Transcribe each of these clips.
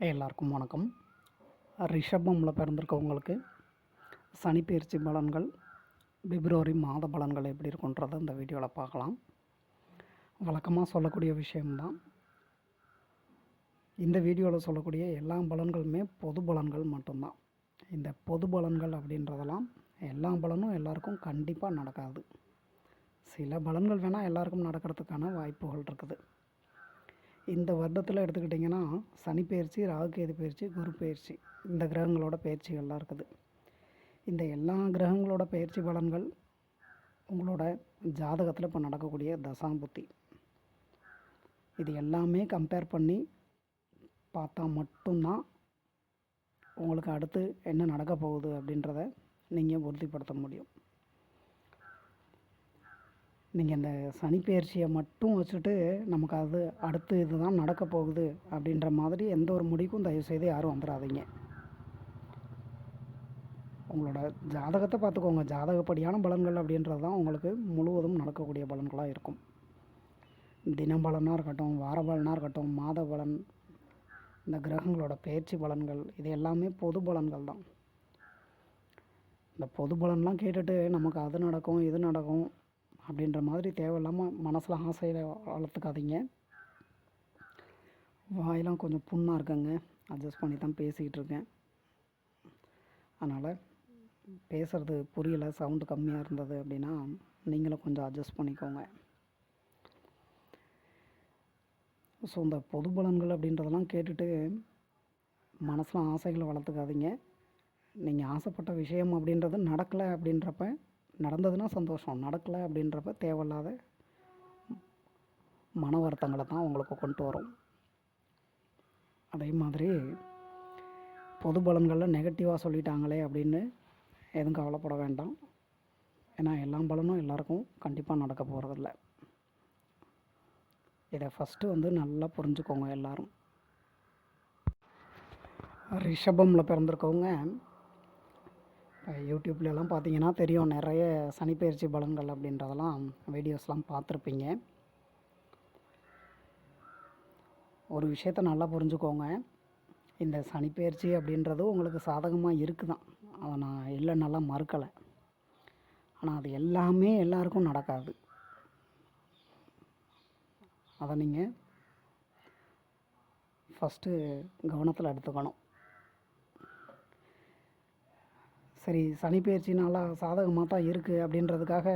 எல்லாருக்கும் வணக்கம். ரிஷபமில் பிறந்திருக்கவங்களுக்கு சனிப்பயிற்சி பலன்கள் பிப்ரவரி மாத பலன்கள் எப்படி இருக்குன்றதை இந்த வீடியோவில் பார்க்கலாம். வழக்கமாக சொல்லக்கூடிய விஷயம்தான். இந்த வீடியோவில் சொல்லக்கூடிய எல்லா பலன்களுமே பொது பலன்கள் மட்டும்தான். இந்த பொது பலன்கள் அப்படின்றதெல்லாம் எல்லா பலனும் எல்லாருக்கும் கண்டிப்பாக நடக்காது. சில பலன்கள் வேணால் எல்லாருக்கும் நடக்கிறதுக்கான வாய்ப்புகள் இருக்குது. இந்த வருடத்தில் எடுத்துக்கிட்டிங்கன்னா சனி பயிற்சி ராகுகேது பயிற்சி குரு பயிற்சி இந்த கிரகங்களோட பயிற்சிகள்லாம் இருக்குது. இந்த எல்லா கிரகங்களோட பயிற்சி பலன்கள் உங்களோட ஜாதகத்தில் இப்போ நடக்கக்கூடிய தசாம்புத்தி இது எல்லாமே கம்பேர் பண்ணி பார்த்தா மட்டும்தான் உங்களுக்கு அடுத்து என்ன நடக்க போகுது அப்படின்றத நீங்கள் உறுதிப்படுத்த முடியும். நீங்கள் இந்த சனிப்பெயர்ச்சியை மட்டும் வச்சுட்டு நமக்கு அது அடுத்து இதுதான் நடக்க போகுது அப்படின்ற மாதிரி எந்த ஒரு முடிவுக்கும் தயவுசெய்து யாரும் வந்துடாதீங்க உங்களோட ஜாதகத்தை பார்த்துக்கோங்க. ஜாதகப்படியான பலன்கள் அப்படின்றது தான் உங்களுக்கு முழுவதும் நடக்கக்கூடிய பலன்களாக இருக்கும். தின பலனாக இருக்கட்டும் வார பலனாக இருக்கட்டும் மாத பலன் இந்த கிரகங்களோட பயிற்சி பலன்கள் இது எல்லாமே பொது பலன்கள் தான். இந்த பொது பலன்லாம் கேட்டுட்டு நமக்கு அது நடக்கும் இது நடக்கும் அப்படின்ற மாதிரி தேவையில்லாமல் மனசில் ஆசையில் வளர்த்துக்காதீங்க. வாயெல்லாம் கொஞ்சம் புண்ணாக இருக்குங்க. அட்ஜஸ்ட் பண்ணி தான் பேசிக்கிட்டு இருக்கேன். அதனால் பேசுகிறது புரியலை சவுண்டு கம்மியாக இருந்தது அப்படின்னா நீங்களும் கொஞ்சம் அட்ஜஸ்ட் பண்ணிக்கோங்க. ஸோ இந்த பொது பலன்கள் அப்படின்றதெல்லாம் கேட்டுட்டு மனசில் ஆசைகளை வளர்த்துக்காதீங்க. நீங்கள் ஆசைப்பட்ட விஷயம் அப்படின்றது நடக்கலை அப்படின்றப்ப நடந்ததுன்னா சந்தோஷம். நடக்கலை அப்படின்றப்ப தேவையில்லாத மன வருத்தங்களை தான் உங்களுக்கு கொண்டு வரும். அதே மாதிரி பொது பலன்களில் நெகட்டிவாக சொல்லிட்டாங்களே அப்படின்னு எதுவும் கவலைப்பட வேண்டாம். ஏன்னா எல்லா பலனும் எல்லாருக்கும் கண்டிப்பாக நடக்க போகிறதில்ல இதை ஃபஸ்ட்டு வந்து நல்லா புரிஞ்சுக்கோங்க எல்லாரும். ரிஷபமில் பிறந்திருக்கவங்க யூடியூப்லலாம் பார்த்தீங்கன்னா தெரியும். நிறைய சனிப்பெயர்ச்சி பலன்கள் அப்படின்றதெல்லாம் வீடியோஸ்லாம் பார்த்துருப்பீங்க. ஒரு விஷயத்த நல்லா புரிஞ்சுக்கோங்க. இந்த சனிப்பெயர்ச்சி அப்படின்றது உங்களுக்கு சாதகமாக இருக்குதான். அதை நான் இல்லை நல்லா மறுக்கலை. ஆனால் அது எல்லாமே எல்லாருக்கும் நடக்காது. அதை நீங்கள் ஃபஸ்ட்டு கவனத்தில் எடுத்துக்கணும். சரி சனி பயிற்சினால சாதகமாக தான் இருக்குது அப்படின்றதுக்காக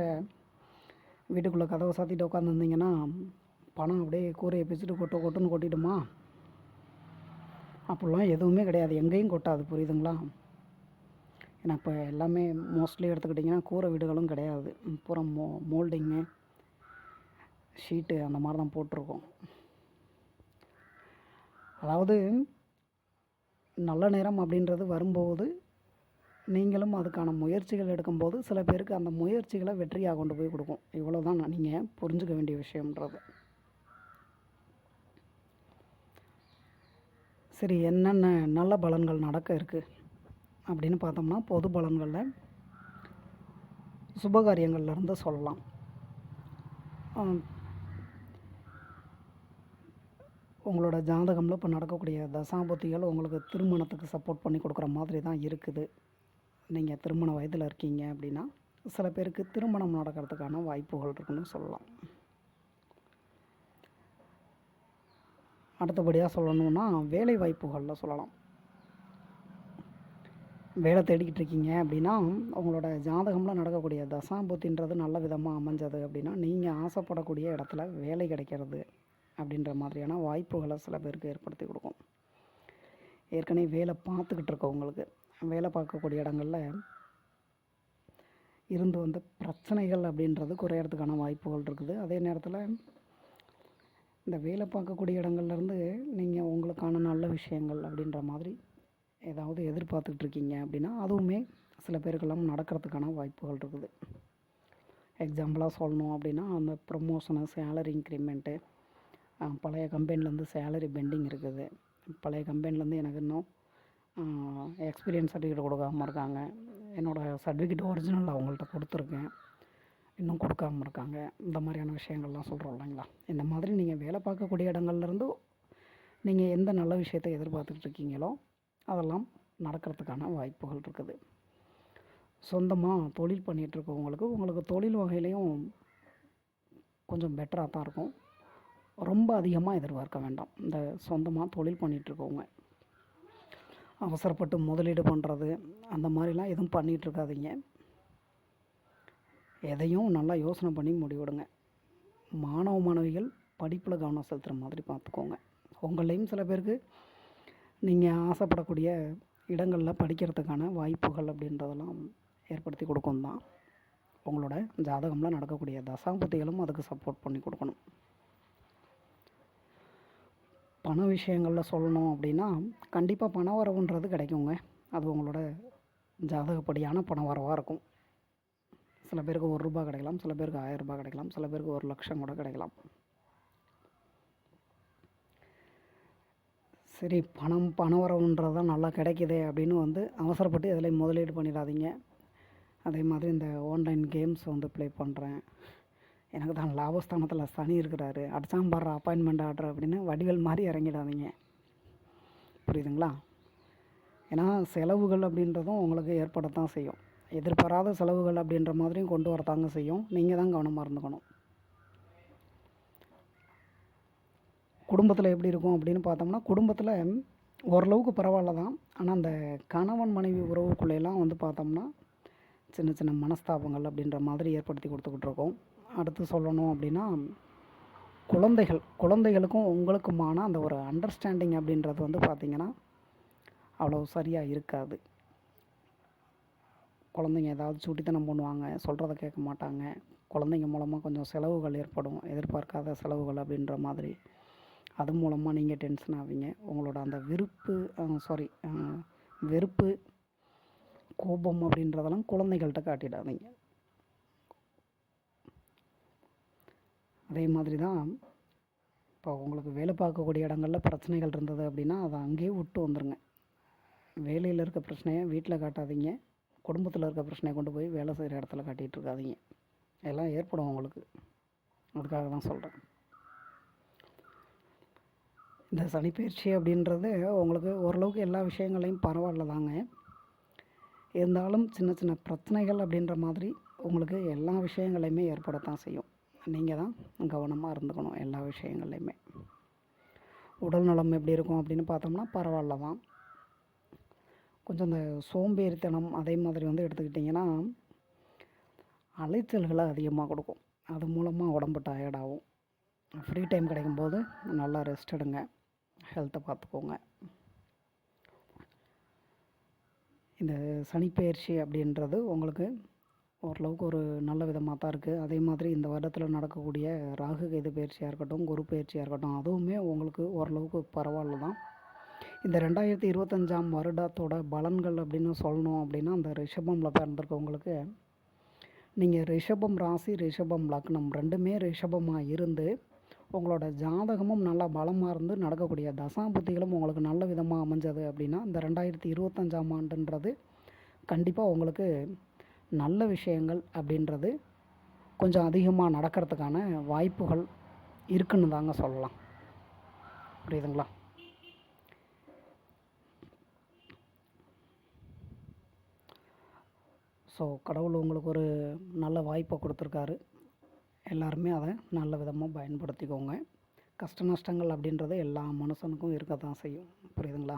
வீட்டுக்குள்ளே கதவை சாத்திட்டு உட்காந்துருந்தீங்கன்னா பணம் அப்படியே கூரையை பிச்சுட்டு கொட்ட கொட்டுன்னு கொட்டிடுமா அப்படிலாம் எதுவுமே கிடையாது. எங்கேயும் கொட்டாது. புரியுதுங்களா? ஏன்னா இப்போ எல்லாமே மோஸ்ட்லி எடுத்துக்கிட்டிங்கன்னா கூரை வீடுகளும் கிடையாது. பூரா மோ மோல்டிங்கு ஷீட்டு அந்த மாதிரி தான் போட்டிருக்கோம். அதாவது நல்ல நேரம் அப்படின்றது வரும்போது நீங்களும் அதுக்கான முயற்சிகள் எடுக்கும்போது சில பேருக்கு அந்த முயற்சிகளை வெற்றியாக கொண்டு போய் கொடுக்கும். இவ்வளோ தான் நீங்கள் புரிஞ்சுக்க வேண்டிய விஷயம்ன்றது. சரி என்னென்ன நல்ல பலன்கள் நடக்க இருக்குது அப்படின்னு பார்த்தோம்னா பொது பலன்களில் சுபகாரியங்கள்லேருந்து சொல்லலாம். உங்களோட ஜாதகமில் இப்போ நடக்கக்கூடிய தசாபுத்திகள் உங்களுக்கு திருமணத்துக்கு சப்போர்ட் பண்ணி கொடுக்குற மாதிரி தான் இருக்குது. நீங்கள் திருமண வயதில் இருக்கீங்க அப்படின்னா சில பேருக்கு திருமணம் நடக்கிறதுக்கான வாய்ப்புகள் இருக்குன்னு சொல்லலாம். அடுத்தபடியாக சொல்லணும்னா வேலை வாய்ப்புகளில் சொல்லலாம். வேலை தேடிக்கிட்டு இருக்கீங்க அப்படின்னா உங்களோட ஜாதகம்லாம் நடக்கக்கூடிய தசாபுத்தின்றது நல்ல விதமாக அமைஞ்சது அப்படின்னா நீங்கள் ஆசைப்படக்கூடிய இடத்துல வேலை கிடைக்கிறது அப்படின்ற மாதிரியான வாய்ப்புகளை சில பேருக்கு ஏற்படுத்தி கொடுக்கும். ஏற்கனவே வேலை பார்த்துக்கிட்டு இருக்கவங்களுக்கு வேலை பார்க்கக்கூடிய இடங்களில் இருந்து வந்த பிரச்சனைகள் அப்படின்றது குறையறதுக்கான வாய்ப்புகள் இருக்குது. அதே நேரத்தில் இந்த வேலை பார்க்கக்கூடிய இடங்கள்லேருந்து நீங்கள் உங்களுக்கான நல்ல விஷயங்கள் அப்படின்ற மாதிரி ஏதாவது எதிர்பார்த்துக்கிட்டு இருக்கீங்க அப்படின்னா அதுவுமே சில பேருக்கெல்லாம் நடக்கிறதுக்கான வாய்ப்புகள் இருக்குது. எக்ஸாம்பிளாக சொல்லணும் அப்படின்னா அந்த ப்ரொமோஷனு சேலரி இன்க்ரிமெண்ட்டு பழைய கம்பெனிலேருந்து சேலரி பெண்டிங் இருக்குது. பழைய கம்பெனிலேருந்து எனக்கு இன்னும் எக்ஸ்பீரியன்ஸ் சர்டிஃபிகேட் கொடுக்காம இருக்காங்க. என்னோடய சர்டிஃபிகேட் ஒரிஜினல் அவங்கள்ட்ட கொடுத்துருக்கேன். இன்னும் கொடுக்காம இருக்காங்க. இந்த மாதிரியான விஷயங்கள்லாம் சொல்கிறோம் இல்லைங்களா? இந்த மாதிரி நீங்கள் வேலை பார்க்கக்கூடிய இடங்கள்லேருந்து நீங்கள் எந்த நல்ல விஷயத்தை எதிர்பார்த்துட்டு இருக்கீங்களோ அதெல்லாம் நடக்கிறதுக்கான வாய்ப்புகள் இருக்குது. சொந்தமாக தொழில் பண்ணிகிட்ருக்கவங்களுக்கு உங்களுக்கு தொழில் வகையிலையும் கொஞ்சம் பெட்டராக தான் இருக்கும். ரொம்ப அதிகமாக எதிர்பார்க்க வேண்டாம். இந்த சொந்தமாக தொழில் பண்ணிகிட்டு இருக்கவங்க. அவசரப்பட்டு முதலீடு பண்ணுறது அந்த மாதிரிலாம் எதுவும் பண்ணிகிட்டு இருக்காதீங்க. எதையும் நல்லா யோசனை பண்ணி முடிவிடுங்க. மாணவ மாணவிகள் படிப்பில் கவனம் செலுத்துகிற மாதிரி பார்த்துக்கோங்க. உங்களையும் சில பேருக்கு நீங்கள் ஆசைப்படக்கூடிய இடங்களில் படிக்கிறதுக்கான வாய்ப்புகள் அப்படின்றதெல்லாம் ஏற்படுத்தி கொடுக்கும் தான். உங்களோட ஜாதகம்லாம் நடக்கக்கூடிய தசாம்பத்திகளும் அதுக்கு சப்போர்ட் பண்ணி கொடுக்கணும். பண விஷயங்களில் சொல்லணும் அப்படின்னா கண்டிப்பாக பண வரவுன்றது கிடைக்குங்க. அது உங்களோட ஜாதகப்படியான பண வரவாக இருக்கும். சில பேருக்கு ஒரு ரூபா கிடைக்கலாம் சில பேருக்கு ஆயிரம் ரூபாய் கிடைக்கலாம் சில பேருக்கு ஒரு லட்சம் கூட கிடைக்கலாம். சரி பணம் பண வரவுன்றது தான் நல்லா கிடைக்குதே அப்படின்னு வந்து அவசரப்பட்டு இதில் முதலீடு பண்ணிடாதீங்க. அதே மாதிரி இந்த ஆன்லைன் கேம்ஸ் வந்து ப்ளே பண்ணுறேன் எனக்கு தான் லாபஸ்தானத்தில் சனி இருக்கிறாரு. அடிச்சாம்பாடுற அப்பாயின்மெண்ட் ஆர்டர் அப்படின்னு வடிவேல் மாதிரி இறங்கிடாதீங்க. புரியுதுங்களா? ஏன்னா செலவுகள் அப்படின்றதும் உங்களுக்கு ஏற்படத்தான் செய்யும். எதிர்பாராத செலவுகள் அப்படின்ற மாதிரியும் கொண்டு வரத்தாங்க செய்யும். நீங்கள் தான் கவனமாக இருந்துக்கணும். குடும்பத்தில் எப்படி இருக்கும் அப்படின்னு பார்த்தோம்னா குடும்பத்தில் ஓரளவுக்கு பரவாயில்ல தான். ஆனால் அந்த கணவன் மனைவி உறவுக்குள்ளேலாம் வந்து பார்த்தோம்னா சின்ன சின்ன மனஸ்தாபங்கள் அப்படின்ற மாதிரி ஏற்படுத்தி கொடுத்துக்கிட்டு இருக்கோம். அடுத்து சொல்லணும் அப்படின்னா குழந்தைகள் குழந்தைகளுக்கும் உங்களுக்குமான அந்த ஒரு அண்டர்ஸ்டாண்டிங் அப்படின்றது வந்து பார்த்திங்கன்னா அவ்வளோ சரியாக இருக்காது. குழந்தைங்க ஏதாவது சுட்டித்தனம் பண்ணுவாங்க சொல்கிறத கேட்க மாட்டாங்க. குழந்தைங்க மூலமாக கொஞ்சம் செலவுகள் ஏற்படும் எதிர்பார்க்காத செலவுகள் அப்படின்ற மாதிரி. அது மூலமாக நீங்கள் டென்ஷன் ஆவீங்க. உங்களோட அந்த விருப்பு சாரி வெறுப்பு கோபம் அப்படின்றதெல்லாம் குழந்தைகள்கிட்ட காட்டிடாதீங்க. அதே மாதிரி தான் இப்போ உங்களுக்கு வேலை பார்க்கக்கூடிய இடங்களில் பிரச்சனைகள் இருந்தது அப்படின்னா அதை அங்கேயே விட்டு வந்துடுங்க வேலையில் இருக்க பிரச்சனையை வீட்டில் காட்டாதீங்க. குடும்பத்தில் இருக்க பிரச்சனையை கொண்டு போய் வேலை செய்கிற இடத்துல காட்டிகிட்டு இருக்காதீங்க. எல்லாம் ஏற்படும் உங்களுக்கு. அதுக்காக தான் சொல்கிறேன் இந்த சனிப்பயிற்சி அப்படின்றது உங்களுக்கு ஓரளவுக்கு எல்லா விஷயங்களையும் பரவாயில்ல தாங்க. இருந்தாலும் சின்ன சின்ன பிரச்சனைகள் அப்படின்ற மாதிரி உங்களுக்கு எல்லா விஷயங்களையுமே ஏற்படத்தான் செய்யும். நீங்கள் தான் கவனமாக இருந்துக்கணும் எல்லா விஷயங்கள்லையுமே. உடல் நலம் எப்படி இருக்கும் அப்படின்னு பார்த்தோம்னா பரவாயில்ல தான் கொஞ்சம் இந்த சோம்பேறித்தனம் அதே மாதிரி வந்து எடுத்துக்கிட்டிங்கன்னா அலைச்சல்களை அதிகமாக கொடுக்கும். அது மூலமாக உடம்பு டயர்டாகும் ஃப்ரீ டைம் கிடைக்கும்போது நல்லா ரெஸ்ட் எடுங்க. ஹெல்த்தை பார்த்துக்கோங்க. இந்த சனிப்பெயர்ச்சி அப்படின்றது உங்களுக்கு ஓரளவுக்கு ஒரு நல்ல விதமாக தான் இருக்குது அதே மாதிரி இந்த வருடத்தில் நடக்கக்கூடிய ராகு கேது பயிற்சியாக இருக்கட்டும் குரு பயிற்சியாக இருக்கட்டும் அதுவுமே உங்களுக்கு ஓரளவுக்கு பரவாயில்ல தான். இந்த ரெண்டாயிரத்தி இருபத்தஞ்சாம் வருடத்தோட பலன்கள் அப்படின்னு சொல்லணும் அப்படின்னா அந்த ரிஷபமில் பிறந்திருக்கவங்களுக்கு நீங்கள் ரிஷபம் ராசி ரிஷபம் லக்னம் ரெண்டுமே ரிஷபமாக இருந்து உங்களோட ஜாதகமும் நல்லா பலமாக இருந்து நடக்கக்கூடிய தசாபுத்திகளும் உங்களுக்கு நல்ல விதமாக அமைஞ்சது அப்படின்னா இந்த ரெண்டாயிரத்தி இருபத்தஞ்சாம் ஆண்டுன்றது கண்டிப்பாக உங்களுக்கு நல்ல விஷயங்கள் அப்படின்றது கொஞ்சம் அதிகமாக நடக்கிறதுக்கான வாய்ப்புகள் இருக்குன்னு தாங்க சொல்லலாம். புரியுதுங்களா? ஸோ கடவுள் உங்களுக்கு ஒரு நல்ல வாய்ப்பை கொடுத்துருக்காரு. எல்லாருமே அதை நல்ல விதமாக பயன்படுத்திக்கோங்க. கஷ்ட நஷ்டங்கள் அப்படின்றது எல்லா மனுஷனுக்கும் இருக்க தான் செய்யும். புரியுதுங்களா?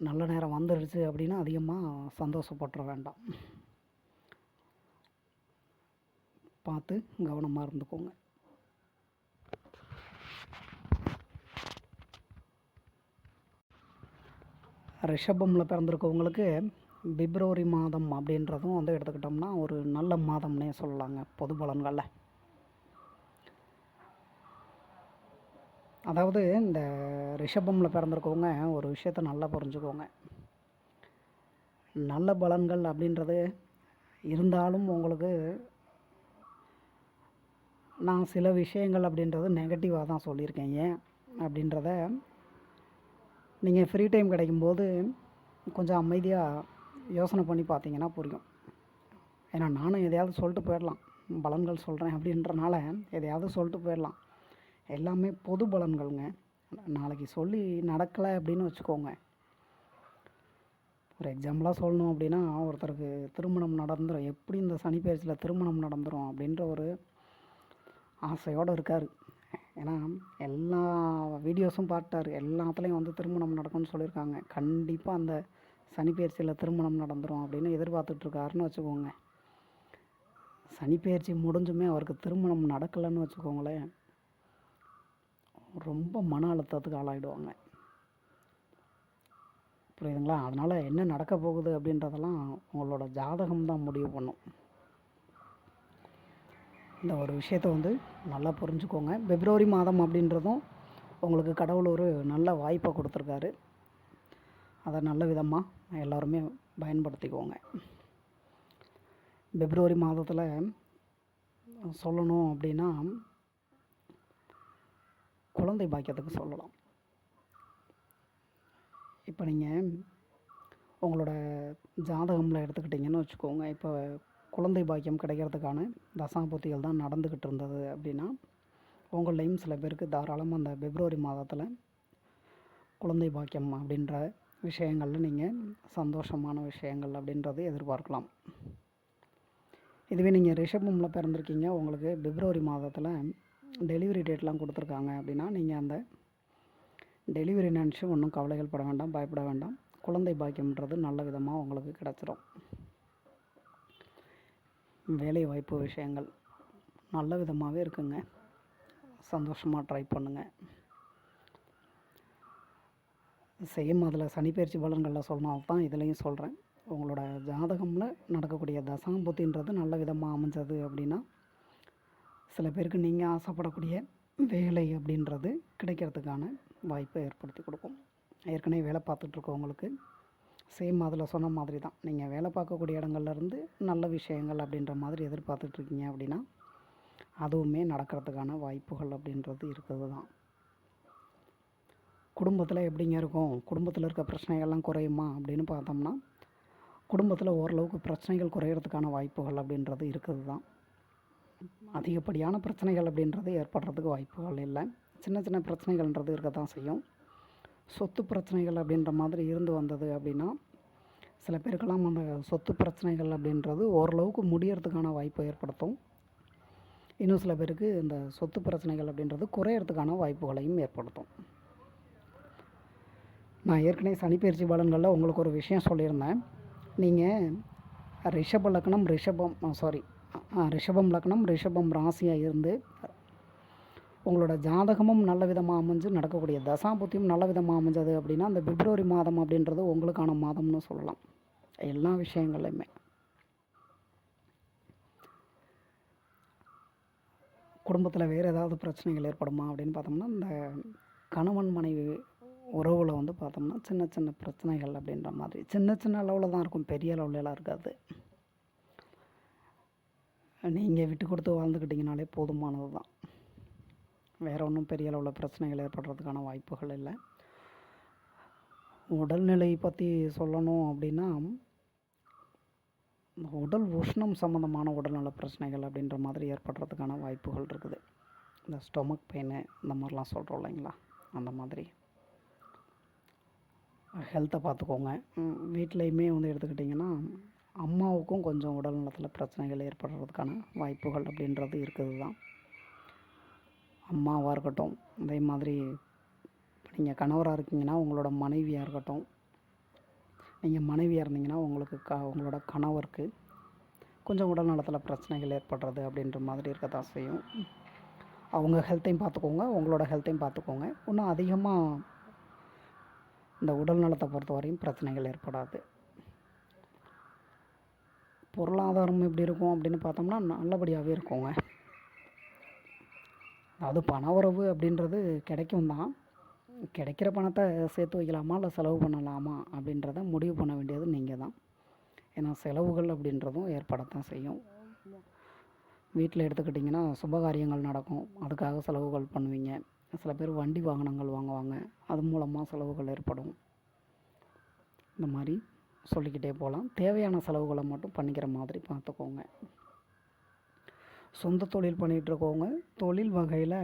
நல்ல நேரம் வந்துடுச்சு அப்படின்னா அதிகமாக சந்தோஷப்பட்டுற வேண்டாம். பார்த்து கவனமாக இருந்துக்கோங்க. ரிஷபமில் பிறந்திருக்கவங்களுக்கு பிப்ரவரி மாதம் அப்படின்றதும் வந்து எடுத்துக்கிட்டோம்னா ஒரு நல்ல மாதம்னே சொல்லலாங்க பொது பலன்களில். அதாவது இந்த ரிஷபமில் பிறந்திருக்கவங்க ஒரு விஷயத்த நல்லா புரிஞ்சுக்கோங்க. நல்ல பலன்கள் அப்படின்றது இருந்தாலும் உங்களுக்கு நான் சில விஷயங்கள் அப்படின்றது நெகட்டிவாக தான் சொல்லியிருக்கேன். ஏன் அப்படின்றத நீங்கள் ஃப்ரீ டைம் கிடைக்கும்போது கொஞ்சம் அமைதியாக யோசனை பண்ணி பார்த்தீங்கன்னா புரியும். ஏன்னா நானும் எதையாவது சொல்லிட்டு போயிடலாம். பலன்கள் சொல்கிறேன் அப்படின்றனால எதையாவது சொல்லிட்டு போயிடலாம். எல்லாமே பொது பலன்கள்ங்க. நாளைக்கு சொல்லி நடக்கலை அப்படின்னு வச்சுக்கோங்க. ஒரு எக்ஸாம்பிளாக சொல்லணும் அப்படின்னா ஒருத்தருக்கு திருமணம் நடந்துடும் எப்படி இந்த சனி பயிற்சியில் திருமணம் நடந்துடும் அப்படின்ற ஒரு ஆசையோடு இருக்கார். ஏன்னா எல்லா வீடியோஸும் பார்த்தார். எல்லாத்துலேயும் வந்து திருமணம் நடக்கும்னு சொல்லியிருக்காங்க. கண்டிப்பாக அந்த சனி பயிற்சியில் திருமணம் நடந்துடும் அப்படின்னு எதிர்பார்த்துட்ருக்காருன்னு வச்சுக்கோங்க. சனி பயிற்சி முடிஞ்சுமே அவருக்கு திருமணம் நடக்கலைன்னு வச்சுக்கோங்களேன். ரொம்ப மன அழுத்தத்துக்கு ஆளாயிடுவாங்க. புரியுதுங்களா? அதனால் என்ன நடக்க போகுது அப்படின்றதெல்லாம் உங்களோட ஜாதகம் தான் முடிவு பண்ணும். இந்த ஒரு விஷயத்தை வந்து நல்லா புரிஞ்சுக்கோங்க. பிப்ரவரி மாதம் அப்படின்றதும் உங்களுக்கு கடவுள் ஒரு நல்ல வாய்ப்பை கொடுத்துருக்காரு. அதை நல்ல விதமாக எல்லாருமே பயன்படுத்திக்கோங்க. பிப்ரவரி மாதத்தில் சொல்லணும் அப்படின்னா குழந்தை பாக்கியத்துக்கு சொல்லலாம். இப்போ நீங்கள் உங்களோட ஜாதகமில் எடுத்துக்கிட்டிங்கன்னு வச்சுக்கோங்க. இப்போ குழந்தை பாக்கியம் கிடைக்கிறதுக்கான தசாபூர்த்திகள் தான் நடந்துக்கிட்டு இருந்தது அப்படின்னா உங்கள்லையும் சில பேருக்கு தாராளமாக அந்த பிப்ரவரி மாதத்தில் குழந்தை பாக்கியம் அப்படின்ற விஷயங்களில் நீங்கள் சந்தோஷமான விஷயங்கள் அப்படின்றது எதிர்பார்க்கலாம். இதுவே நீங்கள் ரிஷபமில் பிறந்திருக்கீங்க. உங்களுக்கு பிப்ரவரி மாதத்தில் டெலிவரி டேட்லாம் கொடுத்துருக்காங்க அப்படின்னா நீங்கள் அந்த டெலிவரி நினச்சி ஒன்றும் கவலைகள் பட வேண்டாம் பயப்பட வேண்டாம். குழந்தை பாக்கியம்ன்றது நல்ல விதமாக உங்களுக்கு கிடச்சிரும். வேலை வாய்ப்பு விஷயங்கள் நல்ல விதமாகவே இருக்குங்க. சந்தோஷமாக ட்ரை பண்ணுங்கள் சேம் அதில் சனிப்பயிற்சி பலன்களில் சொல்லணும் தான் இதுலேயும் சொல்கிறேன். உங்களோட ஜாதகமில் நடக்கக்கூடிய தசாம்புத்தின்றது நல்ல விதமாக அமைஞ்சது அப்படின்னா சில பேருக்கு நீங்கள் ஆசைப்படக்கூடிய வேலை அப்படின்றது கிடைக்கிறதுக்கான வாய்ப்பை ஏற்படுத்தி கொடுக்கும். ஏற்கனவே வேலை பார்த்துட்ருக்கவங்களுக்கு சேம் அதில் சொன்ன மாதிரி தான். நீங்கள் வேலை பார்க்கக்கூடிய இடங்கள்லேருந்து நல்ல விஷயங்கள் அப்படின்ற மாதிரி எதிர்பார்த்துட்ருக்கீங்க அப்படின்னா அதுவுமே நடக்கிறதுக்கான வாய்ப்புகள் அப்படின்றது இருக்குது தான். குடும்பத்தில் எப்படிங்க இருக்கும்? குடும்பத்தில் இருக்க பிரச்சனைகள்லாம் குறையுமா அப்படின்னு பார்த்தோம்னா குடும்பத்தில் ஓரளவுக்கு பிரச்சனைகள் குறையிறதுக்கான வாய்ப்புகள் அப்படின்றது இருக்குது தான். அதிகப்படியான பிரச்சனைகள் அப்படின்றது ஏற்படுறதுக்கு வாய்ப்புகள் இல்லை. சின்ன சின்ன பிரச்சனைகள்ன்றது இருக்க தான் செய்யும். சொத்து பிரச்சனைகள் அப்படின்ற மாதிரி இருந்து வந்தது அப்படின்னா சில பேருக்கெல்லாம் அந்த சொத்து பிரச்சனைகள் அப்படின்றது ஓரளவுக்கு முடியறதுக்கான வாய்ப்பை ஏற்படுத்தும். இன்னும் சில பேருக்கு இந்த சொத்து பிரச்சனைகள் அப்படின்றது குறையறதுக்கான வாய்ப்புகளையும் ஏற்படுத்தும். நான் ஏற்கனவே சனிப்பயிற்சி பலன்களில் உங்களுக்கு ஒரு விஷயம் சொல்லியிருந்தேன். நீங்கள் ரிஷப லக்னம் ரிஷபம் சாரி ரிஷபம் லக்னம் ரிஷபம் ராசியாக இருந்து உங்களோட ஜாதகமும் நல்ல விதமாக அமைஞ்சு நடக்கக்கூடிய தசாபுத்தியும் நல்ல விதமாக அமைஞ்சது அப்படின்னா அந்த பிப்ரவரி மாதம் அப்படின்றது உங்களுக்கான மாதம்னு சொல்லலாம். எல்லா விஷயங்கள்லையுமே. குடும்பத்தில் வேறு ஏதாவது பிரச்சனைகள் ஏற்படுமா அப்படின்னு பார்த்தோம்னா இந்த கணவன் மனைவி உறவில் வந்து பார்த்தோம்னா சின்ன சின்ன பிரச்சனைகள் அப்படின்ற மாதிரி சின்ன சின்ன அளவில் தான் இருக்கும் பெரிய அளவுலலாம் இருக்காது. நீங்கள் விட்டு கொடுத்து வாழ்ந்துக்கிட்டிங்கனாலே போதுமானது தான். வேறு ஒன்றும் பெரிய அளவில் பிரச்சனைகள் ஏற்படுறதுக்கான வாய்ப்புகள் இல்லை. உடல்நிலை பற்றி சொல்லணும் அப்படின்னா உடல் உஷ்ணம் சம்மந்தமான உடல்நல பிரச்சனைகள் அப்படின்ற மாதிரி ஏற்படுறதுக்கான வாய்ப்புகள் இருக்குது. இந்த ஸ்டொமக் பெயின் இந்த மாதிரிலாம் சொல்கிறோம் இல்லைங்களா? அந்த மாதிரி. ஹெல்த்தை பார்த்துக்கோங்க. வீட்லேயுமே வந்து எடுத்துக்கிட்டிங்கன்னா அம்மாவுக்கும் கொஞ்சம் உடல் நலத்தில் பிரச்சனைகள் ஏற்படுறதுக்கான வாய்ப்புகள் அப்படின்றது இருக்குது தான் அம்மாவாக இருக்கட்டும் அதே மாதிரி நீங்கள் கணவராக இருக்கீங்கன்னா உங்களோட மனைவியாக இருக்கட்டும் நீங்கள் மனைவியாக இருந்தீங்கன்னா உங்களுக்கு க உங்களோட கணவருக்கு கொஞ்சம் உடல் நலத்தில் பிரச்சனைகள் ஏற்படுறது அப்படின்ற மாதிரி இருக்க தான் செய்யும். அவங்க ஹெல்த்தையும் பார்த்துக்கோங்க உங்களோட ஹெல்த்தையும் பார்த்துக்கோங்க இன்னும் அதிகமாக இந்த உடல் நலத்தை பொறுத்த வரையும் பிரச்சனைகள் ஏற்படாது. பொருளாதாரம் எப்படி இருக்கும் அப்படின்னு பார்த்தோம்னா நல்லபடியாகவே இருக்குங்க. அதாவது பண உறவு அப்படின்றது கிடைக்கும் தான். கிடைக்கிற பணத்தை சேர்த்து வைக்கலாமா இல்லை செலவு பண்ணலாமா அப்படின்றத முடிவு பண்ண வேண்டியது நீங்கள் தான். ஏன்னா செலவுகள் அப்படின்றதும் ஏற்படத்தான் செய்யும். வீட்டில் எடுத்துக்கிட்டிங்கன்னா சுபகாரியங்கள் நடக்கும். அதுக்காக செலவுகள் பண்ணுவீங்க. சில பேர் வண்டி வாகனங்கள் வாங்குவாங்க. அது மூலமாக செலவுகள் ஏற்படும். இந்த மாதிரி சொல்லிக்கிட்டே போகலாம். தேவையான செலவுகளை மட்டும் பண்ணிக்கிற மாதிரி பார்த்துக்கோங்க. சொந்த தொழில் பண்ணிகிட்ருக்கவங்க தொழில் வகையில்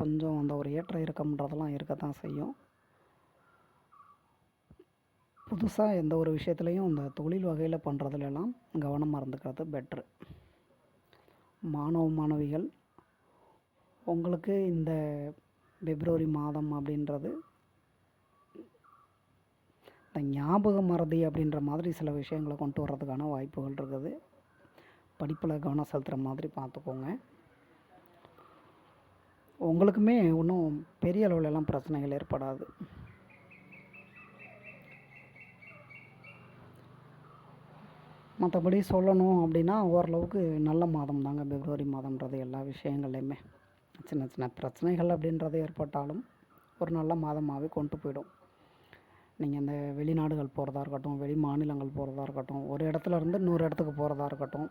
கொஞ்சம் அந்த ஒரு ஏற்ற இறக்கம்ன்றதெல்லாம் இருக்கத்தான் செய்யும். புதுசாக எந்த ஒரு விஷயத்துலையும் இந்த தொழில் வகையில் பண்ணுறதுலலாம் கவனமாக இருந்துக்கிறது பெட்ரு மாணவ மாணவிகள் உங்களுக்கு இந்த பிப்ரவரி மாதம் அப்படின்றது ஞாபக மறதி அப்படின்ற மாதிரி சில விஷயங்களை கொண்டு வர்றதுக்கான வாய்ப்புகள் இருக்குது. படிப்பில் கவனம் செலுத்துகிற மாதிரி பார்த்துக்கோங்க. உங்களுக்குமே ஒன்றும் பெரிய அளவுலலாம் பிரச்சனைகள் ஏற்படாது. மற்றபடி சொல்லணும் அப்படின்னா ஓரளவுக்கு நல்ல மாதம் தாங்க. பிப்ரவரி மாதம்ன்றது எல்லா விஷயங்கள்லையுமே. சின்ன சின்ன பிரச்சனைகள் அப்படின்றது ஏற்பட்டாலும் ஒரு நல்ல மாதமாகவே கொண்டு போயிடும். நீங்கள் இந்த வெளிநாடுகள் போகிறதா இருக்கட்டும் வெளி மாநிலங்கள் போகிறதா இருக்கட்டும் ஒரு இடத்துல இருந்து இன்னொரு இடத்துக்கு போகிறதா இருக்கட்டும்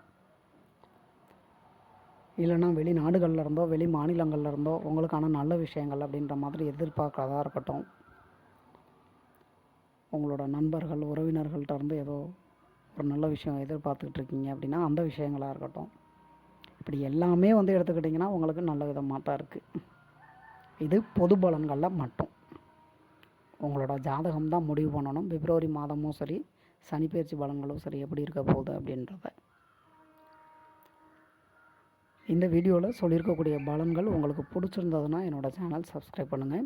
இல்லைன்னா வெளிநாடுகளில் இருந்தோ வெளி மாநிலங்களில் இருந்தோ உங்களுக்கான நல்ல விஷயங்கள் அப்படின்ற மாதிரி எதிர்பார்க்கறதா இருக்கட்டும். உங்களோட நண்பர்கள் உறவினர்கள்ட்ட இருந்து ஏதோ ஒரு நல்ல விஷயம் எதிர்பார்த்துக்கிட்டு இருக்கீங்க அப்படின்னா அந்த விஷயங்களாக இருக்கட்டும். இப்படி எல்லாமே வந்து எடுத்துக்கிட்டிங்கன்னா உங்களுக்கு நல்ல விதமாக தான் இருக்குது இது பொது பலன்களில் மட்டும். உங்களோட ஜாதகம் தான் முடிவு பண்ணணும். பிப்ரவரி மாதமும் சரி சனிப்பெயர்ச்சி பலன்களும் சரி எப்படி இருக்க போகுது அப்படின்றத. இந்த வீடியோவில் சொல்லியிருக்கக்கூடிய பலன்கள் உங்களுக்கு பிடிச்சிருந்ததுன்னா என்னோடய சேனல் சப்ஸ்கிரைப் பண்ணுங்கள்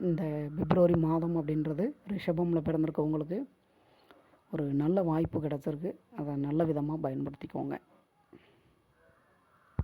இந்த பிப்ரவரி மாதம் அப்படின்றது ரிஷபமில் பிறந்திருக்கவங்களுக்கு ஒரு நல்ல வாய்ப்பு கிடச்சிருக்கு. அதை நல்ல விதமாக பயன்படுத்திக்கோங்க.